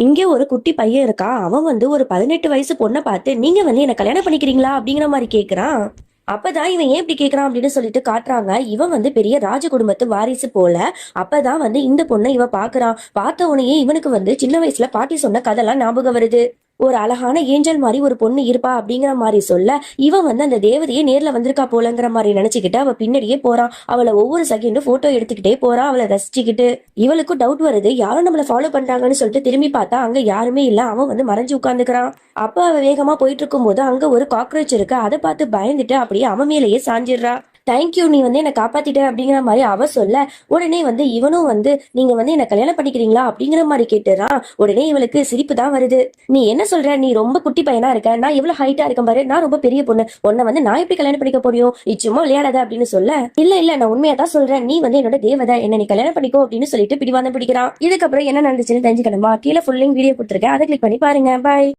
இங்க ஒரு குட்டி பையன் இருக்கா? அவன் வந்து ஒரு பதினெட்டு வயசு பொண்ணை பார்த்து நீங்க வந்து என்ன கல்யாணம் பண்ணிக்கிறீங்களா? அப்படிங்கிற மாதிரி கேக்குறான். அப்பதான் இவன் ஏன் இப்படி கேக்குறான் அப்படின்னு சொல்லிட்டு காட்டுறாங்க. இவன் வந்து பெரிய ராஜ குடும்பத்து வாரிசு போல. அப்பதான் வந்து இந்த பொண்ணை இவன் பாக்குறான் பார்த்த உடனே இவனுக்கு வந்து சின்ன வயசுல பாட்டி சொன்ன கதைலாம் ஞாபகம் வருது. ஒரு அழகான ஏஞ்சல் மாதிரி ஒரு பொண்ணு இருப்பா அப்படிங்கிற மாதிரி சொல்ல இவன் வந்து அந்த தேவதையே நேர்ல வந்திருக்கா போலங்கிற மாதிரி நினைச்சுக்கிட்டு அவ பின்னாடியே போறான் அவளை ஒவ்வொரு செகண்டும் போட்டோ எடுத்துக்கிட்டே போறான் அவளை ரசிச்சுக்கிட்டு இவளுக்கும் டவுட் வருது. யாரும் நம்மள ஃபாலோ பண்றாங்கன்னு சொல்லிட்டு திரும்பி பார்த்தா அங்க யாருமே இல்ல. அவன் வந்து மறைஞ்சு உட்காந்துக்கிறான் அப்ப அவ வேகமா போயிட்டு இருக்கும்போது அங்க ஒரு காக்ரோச் இருக்கு. அதை பார்த்து பயந்துட்டு அப்படியே அவன் மேலேயே சாஞ்சிடுறா. தேங்க்யூ நீ வந்து என்னை காப்பாத்திட்ட அப்படிங்கிற மாதிரி அவ சொல்ல உடனே வந்து இவனும் வந்து நீங்க வந்து என்ன கல்யாணம் பண்ணிக்கிறீங்களா? அப்படிங்கிற மாதிரி கேட்டுறான். உடனே இவளுக்கு சிரிப்பு தான் வருது. நீ என்ன சொல்ற? நீ ரொம்ப குட்டி பையனா இருக்க. நான் எவ்வளவு ஹைட்டா இருக்கேன் பாரு. நான் ரொம்ப பெரிய பொண்ணு. உன்னை வந்து நான் எப்படி கல்யாணம் பண்ணிக்க முடியும் நீ சும்மா விளையாடாத அப்படின்னு சொல்ல இல்ல இல்ல. நான் உண்மையா தான் சொல்றேன். நீ வந்து என்னோட தேவதை. என்ன நீ கல்யாணம் பண்ணிக்கோ அப்படின்னு சொல்லிட்டு பிடிவாதம் பிடிக்கிறான். இதுக்கப்புறம் என்ன நடந்துச்சுன்னு தெரிஞ்சுக்கணுமா? கீழே ஃபுல்லிங் வீடியோ கொடுத்துருக்கேன். அதை கிளிக் பண்ணி பாருங்க. பாய்